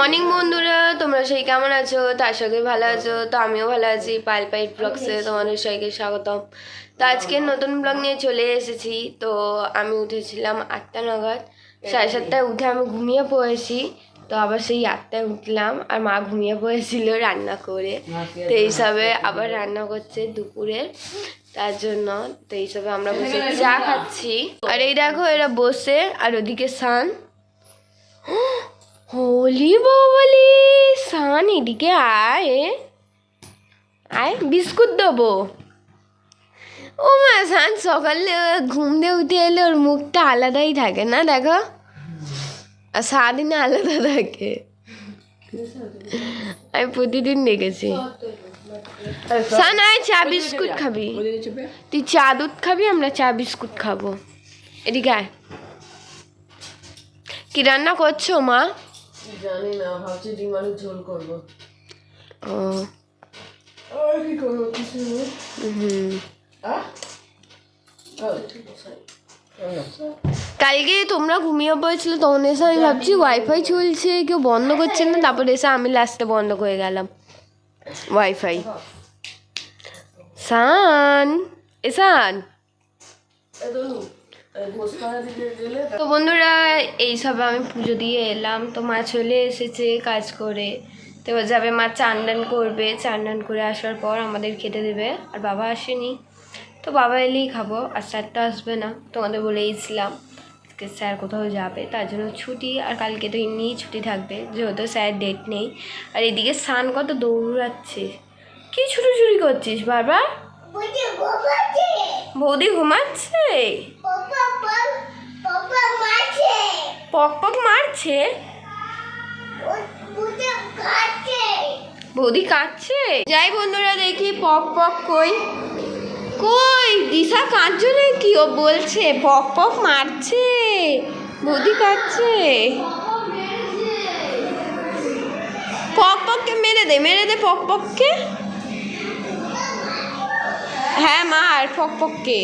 Morning বন্ধুরা। তোমরা সেই কেমন আছো? তার সঙ্গে ভালো আছো। তো আমিও ভালো আছি পাইল পাইল ব্লগসে তোমাদের সবাইকে স্বাগতম। তো আজকে নতুন ব্লগ নিয়ে চলে এসেছি। তো আমি উঠেছিলাম আটটা নাগাদ। সাড়ে সাতটায় উঠে আমি ঘুমিয়ে পড়েছি। তো আবার সেই আটটায় উঠলাম আর মা ঘুমিয়ে পড়েছিল রান্না করে। তো এইসবে আবার রান্না করছে দুপুরে। তার জন্য তো এইসবে আমরা বসে চা খাচ্ছি। আর এই দেখো এরা বসে আর ওদিকে সান। হোলি বাবলি সান এদিকে আয়। আয়, বিস্কুট দেবো। ও মা সান সকালে ঘুম দিয়ে উঠে এলে ওর মুখটা আলাদাই থাকে, না দেখো? আর সারাদিনে আলাদা থাকে। আমি প্রতিদিন দেখেছি। সান, আয় চা, বিস্কুট খাবি। তুই চা দুধ খাবি, আমরা চা, বিস্কুট খাব। এদিকে আয়। কি রান্না করছ, মা? জানি না ভাবছি ডিম ঝোল করব। ও। আর কি করব কিছু হুম। কালকে তোমরা ঘুমিয়ে পড়েছিল তখন এসে আমি ভাবছি ওয়াইফাই চলছে কেউ বন্ধ করছে না তারপর এসে আমি লাস্টে বন্ধ করে গেলাম ওয়াইফাই সান এসান তো বন্ধুরা এইসব আমি পুজো দিয়ে এলাম। তো মা চলে এসেছে কাজ করে। তো এবার যাবে মা চান টান করবে। চান টান করে আসার পর আমাদের খেতে দেবে। আর বাবা আসেনি। তো বাবা এলেই খাব। আর স্যার তো আসবে না। তোমাদের বলেইছিলাম আজকে স্যার কোথাও যাবে। তার জন্য ছুটি। আর কালকে তো এমনিই ছুটি থাকবে। যেহেতু স্যার ডেট নেই। আর এদিকে সান কত দৌড়াচ্ছে। কি ছুটোছুটি করছিস বারবার? বৌদি ঘুমাচ্ছে? পক পক মারছে? বৌদি কাঁদছে? যাই বন্ধুরা দেখি পক পক কই। কই? দিশা কাঁদছো নাকি? ও বলছে, পক পক মারছে। বৌদি কাঁদছে। পক পককে মেরে দে মেরে দে পক পককে। হ্যাঁ মার পক পককে।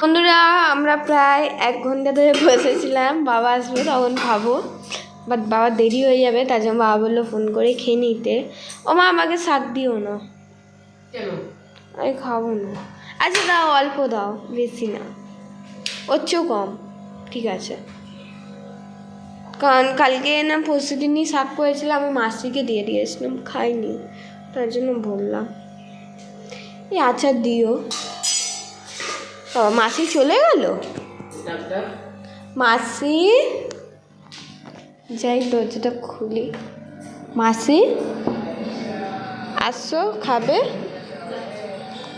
বন্ধুরা আমরা প্রায় এক ঘণ্টা ধরে বসেছিলাম। বাবা আসবে তখন খাব। বাট বাবা দেরি হয়ে যাবে তার জন্য বাবা বলল ফোন করে খেয়ে নিতে। ও মা আমাকে শাক দিও না। আমি খাব না। আচ্ছা দাও অল্প দাও বেশি না। ওর চেয়েও কম। ঠিক আছে। কারণ কালকে না পরশু দিনই শাক করেছিলাম আমি মাসিকে দিয়ে দিয়েছিলাম খাইনি। তার জন্য বললাম। এই আচার দিও। বাবা মাসি চলে গেল? মাসি? যাই দরজাটা খুলি। মাসি? আসো খাবে?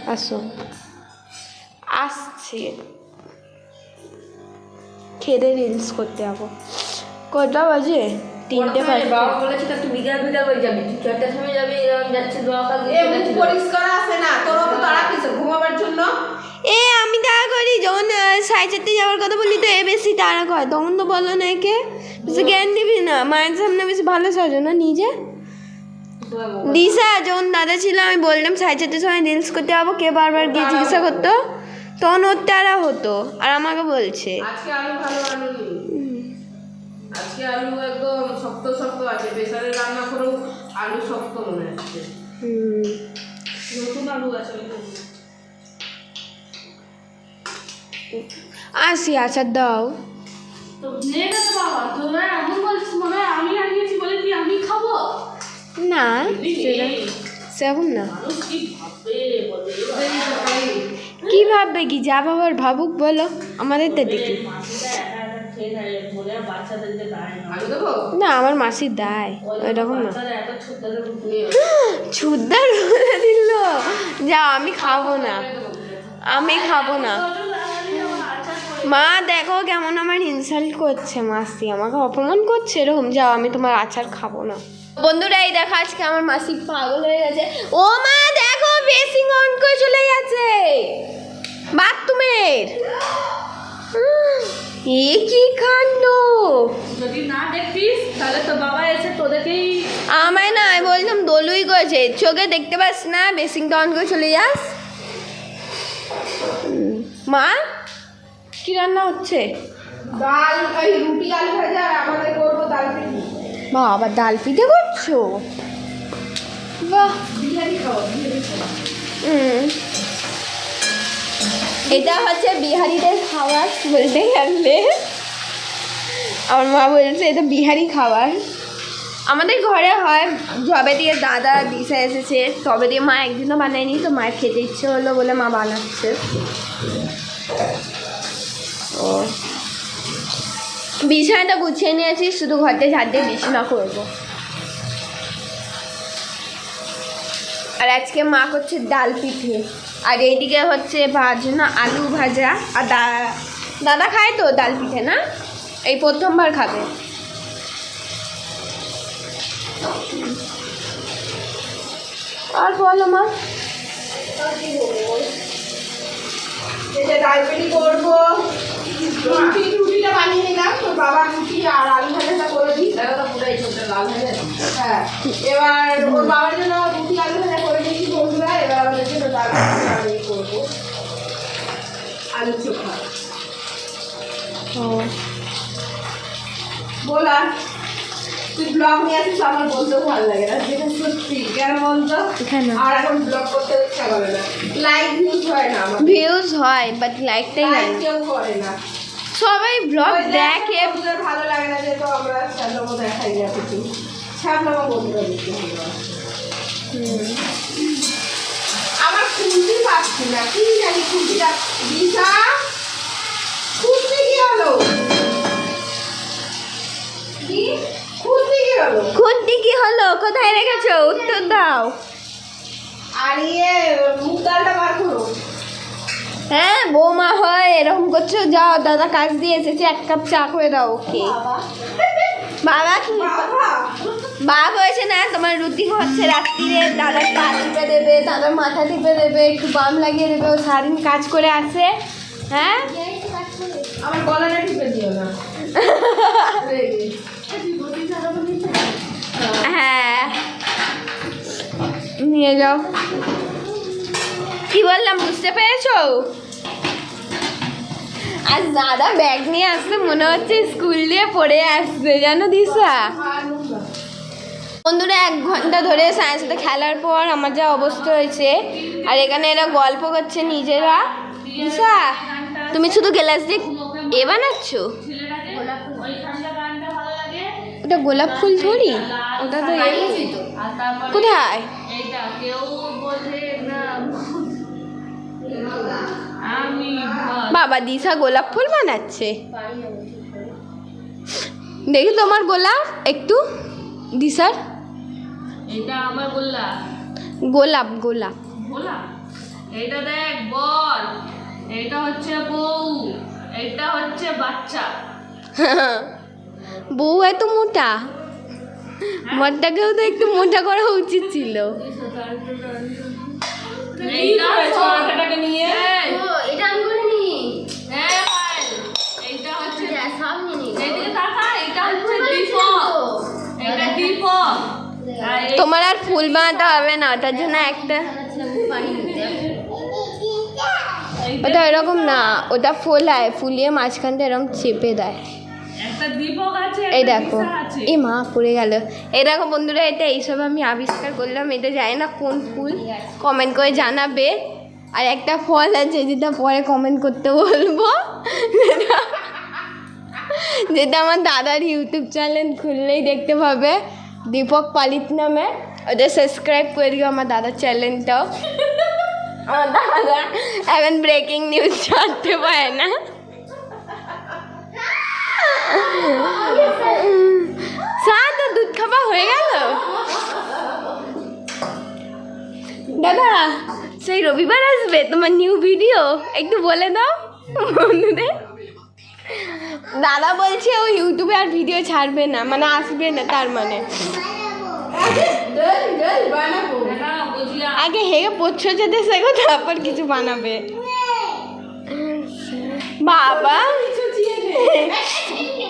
আসো। আসছি। খেতে রিলস করতে যাব। কটা বাজে? তিনটে বাবা বাজে। বলেছে তো তুই বিকাল বিকাল করে যাবি তুই চারটার সময় যাবি এরকম যাচ্ছে দোয়া পরিষ্কার না তোর অত তাড়া কিসে? ঘুমাবার জন্য? এ আমি তাড়া করি যখন সাড়ে চারটে যাওয়ার কথা বলি তো এ বেশি তাড়া করে। তখন তো বলো না একে। বেশি জ্ঞান দিবি না মায়ের সামনে বেশি ভালো সাজো না নিজে? দিশা যখন দাদা ছিল আমি বললাম সাড়ে চারটের সময় রিলস করতে যাব কে বারবার গিয়ে জিজ্ঞাসা করতো তখন ওর তারা হতো আর আমাকে বলছে। আজকে আলু ভালো আনুনি আজকে আলু একদম শক্ত শক্ত আছে প্রেসারে রান্না করেও আলু শক্ত মনে হচ্ছে। হুম, নতুন আলু আছে আসি আচার দাও। না সেরকম না। ভাববে কি ভাববে কি? যা ভাবার ভাবুক বলো। আমাদের তো দেখি। দেবো? না আমার মাসি দেয়। এরকম না। এত ছুদ্দার বলে দিল। যা আমি খাব না। আমি খাব না। মা দেখো কেমন আমার ইনসাল্ট করছে মাসি। আমাকে অপমান করছে এরকম। যাও আমি তোমার আচার খাব না। বন্ধুরা এই দেখো আজকে আমার মাসি পাগল হয়ে গেছে। ও মা দেখো বেসিং অন করে চলে গেছে। এ কি কাণ্ড। যদি না দেখতিস তাহলে তো বাবা এসে তোদেরকেই আমায় না আমি বললাম দোলুই করেছে। চোখে দেখতে পাস না বেসিংটা অন করে চলে যাস। মা কি রান্না হচ্ছে? ডাল এই রুটি আলু ভাজা আমাদের করব ডাল পিঠি। বা আবার ডাল পিঠে করছ? বাহ। বিরিয়ানি খাব বিরিয়ানি খাব হুম। এটা হচ্ছে বিহারিদের খাবার বলতে গেলে। আমার মা বলছে, এটা বিহারি খাবার। আমাদের ঘরে হয় জবে দিয়ে দাদা দিশা এসেছে, তবে দিয়ে মা একদিনও বানায়নি, তো মায়ের খেতে ইচ্ছে হলো বলে মা বানাচ্ছে। ও। বিছানাটা গুছিয়ে নিয়েছি, শুধু ঘরতে ঝাড় দিয়ে বিছানা করব। আর আজকে মা করছে ডাল পিঠে। আর এইদিকে হচ্ছে ভাজনা আলু ভাজা। আর দা- দাদা খায় তো ডাল পিঠে না? এই প্রথমবার খাবে। আর বলো মা। করব। রুটি রুটিটা বানিয়ে নিলাম। তো বাবা রুটি আর আলু ভাজাটা করে দিই। হ্যাঁ এবার ওর বাবার জন্য রুটি আলু ভাজা করে দিয়েছি বন্ধুরা। এবার আমাদের জন্য ডাল আলু চোখা ও। বলা তুই ব্লগ নিয়ে আসিস আমার বলতেও ভালো লাগে না। যেটা সত্যি কেন বলতো? আর এখন ব্লগ করতে ইচ্ছা করে না। লাইক ভিউজ হয় না আমার ভিউজ হয় বাট লাইকটাই লাইক লাগে কেউ করে না। সবাই ব্লগ দেখ, ভালো লাগে না যেহেতু আমরা শ্যামলামো দেখাই না কিছু শ্যামলামো ভালোবাসে। আমার খুলতে না কি জানি দিশা খুলতে কি হলো? কি? খুলতে কি হলো? খুন্তি কি হলো? কোথায় রেখেছো? উত্তর দাও। আর ইয়ে মুগ ডালটা বার করো। হ্যাঁ বৌমা হয় এরকম করছ যাও দাদা কাজ দিয়ে এসেছে এক কাপ চা করে দাও ওকে। বাবা কি? বাপ হয়েছে না তোমার রুটি হচ্ছে রাত্রিরে। দাদার পা টিপে দেবে দাদার মাথা টিপে দেবে একটু বাম লাগিয়ে দেবে। ও সারাদিন কাজ করে আসে হ্যাঁ? আমার গলাটা টিপে দিও না। হ্যাঁ। নিয়ে যাও। কি বললাম বুঝতে পেরেছ? আজ দাদা ব্যাগ নিয়ে আসলে মনে হচ্ছে স্কুল দিয়ে পড়ে আসছে জানো দিশা? বন্ধুরা, এক ঘণ্টা ধরে সায়েন্স সাথে খেলার পর আমার যা অবস্থা হয়েছে, আর এখানে এরা গল্প করছে নিজেরা। দিশা, তুমি শুধু গেলাস দিয়ে এ বানাচ্ছ? ওটা গোলাপ ফুল থরি ওটা তো কোথায়? বাবা দিশা গোলাপ ফুল বানাচ্ছে। দেখি তোমার গোলাপ একটু দিশার। এটা আমার বললা গোলাপ গোলাপ। এটা দেখ বল। এটা হচ্ছে বউ এটা হচ্ছে বাচ্চা। বউ এত মোটা? মরটাকেও তো একটু মোটা করা উচিত ছিল। এইটা নিয়ে। তোমার আর ফুল বানাতে হবে না ওটার জন্য একটা ওটা এরকম না ওটা ফোলায় ফুলিয়ে মাঝখানটা এরকম চেপে দেয়। এই দেখো এই মা পড়ে গেল। এই দেখো বন্ধুরা এটা এইসব আমি আবিষ্কার করলাম এটা জানি না কোন ফুল। কমেন্ট করে জানাবে। আর একটা ফল আছে যেটা পরে কমেন্ট করতে বলব। যেটা আমার দাদার ইউটিউব চ্যানেল খুললেই দেখতে পাবে। দীপক পালিত নামে ওটা সাবস্ক্রাইব করে দিও আমার দাদার চ্যানেলটাও আমার দাদা এখন ব্রেকিং নিউজ ছাড়তে পারে না সাত দুধ খাওয়া হয়ে গেল দাদা সেই রবিবার আসবে তোমার নিউ ভিডিও একটু বলে দাও বন্ধুদের দাদা বলছে ও ইউটিউবে আর ভিডিও ছাড়বে না মানে আসবে না তার মানে। আগে হেগে পোচ্ছ যেতে শেখো তারপর কিছু বানাবে। বাবা,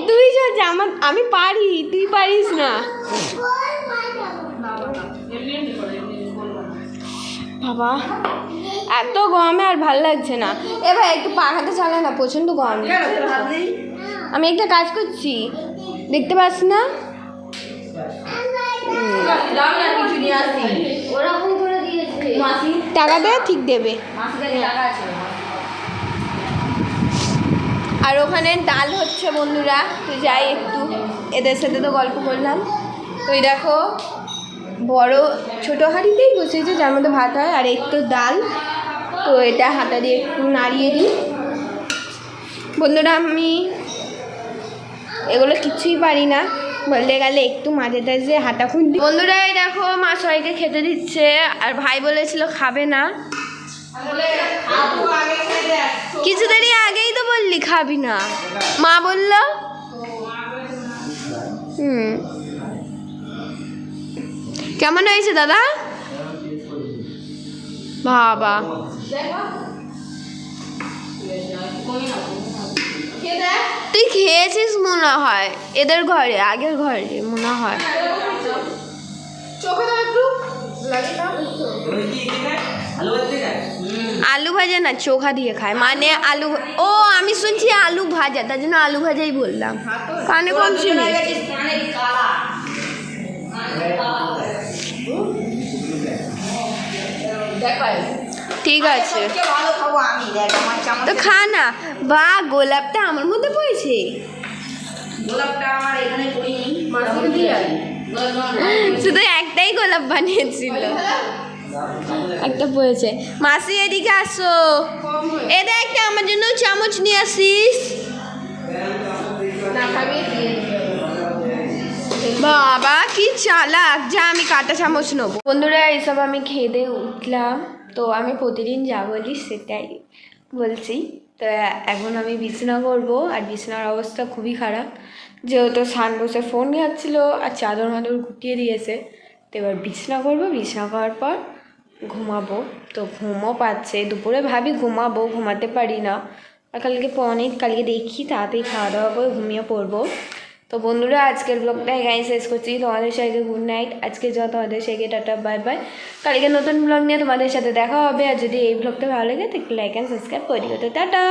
তুই যে আমার, আমি পারি, তুই পারিস না। বাবা, এত গরমে আর ভালো লাগছে না। এবার একটু পাখাটা চালা না হাত নেই? আমি একটা কাজ করছি। দেখতে পাচ্ছ না? টাকা দেয় ঠিক দেবে। আর ওখানে ডাল হচ্ছে বন্ধুরা, তো যাই একটু। এদের সাথে তো গল্প করলাম। তো এই দেখো, বড় ছোটো হাঁড়িতেই বসেছে যার মধ্যে ভাত হয়, আর একটু ডাল। তো এটা হাতা দিয়ে একটু নাড়িয়ে দিই। বন্ধুরা, আমি এগুলো কিছুই পারি না। বলতে গেলে একটু মাঝে টাঝে হাঁটা খুঁটি বন্ধুরা, এই দেখো, মা সবাইকে খেতে দিচ্ছে, আর ভাই বলেছিল খাবে না। কিছু দেরি আগেই তো বললি, খাবি না। মা বলল? হুম। কেমন হয়েছে দাদা? বাবা। তুই খেয়েছিস মনে হয়। এদের ঘরে আগের ঘরে মনে হয়। না আলু ভাজা না চোখা দিয়ে খায়। মানে আলু ও আমি শুনছি আলু ভাজা তার জন্য আলু ভাজাই বললাম। কানে কম শুনি। ঠিক আছে। ভালো খাব আমি দেখ আমার চামচ তো খা না। বা গোলাপটা আমার মধ্যে পড়েছে। গোলাপটা আমার এখানে পড়িনি মাসিকে দিয়ে শুধু একটাই গোলাপ বানিয়েছিল। একটা পড়েছে। মাসি এদিকে আসো। এদের একটা আমার জন্য চামচ নিয়ে আসিস। বাবা কি চালাক। যা আমি কাটা চামচ নেব। বন্ধুরা এইসব আমি খেয়ে দিয়ে উঠলাম। তো আমি প্রতিদিন যা বলি সেটাই বলছি। তো এখন আমি বিছানা করব আর বিছানার অবস্থা খুবই খারাপ। যেহেতু সান বসে ফোন ঘাটছিল আর চাদর মাদর গুটিয়ে দিয়েছে, তো এবার বিছানা করব। বিছানা করার পর ঘুমাবো। তো ঘুমও পাচ্ছে। দুপুরে ভাবি ঘুমাবো, ঘুমাতে পারি না। আর কালকে অনেক কালকে দেখি, তাড়াতাড়ি খাওয়া দাওয়া করে ঘুমিয়ে পড়ব। তো বন্ধুরা, আজকের ব্লগটা এখানে শেষ করছি। তোমাদের সাথে গুড নাইট আজকে যা তোমাদের সাথে টাটা বাই বাই কালকে নতুন ব্লগ নিয়ে তোমাদের সাথে দেখা হবে। আর যদি এই ব্লগটা ভালো লাগে, তাহলে লাইক অ্যান্ড সাবস্ক্রাইব করে দিও। তো টাটা!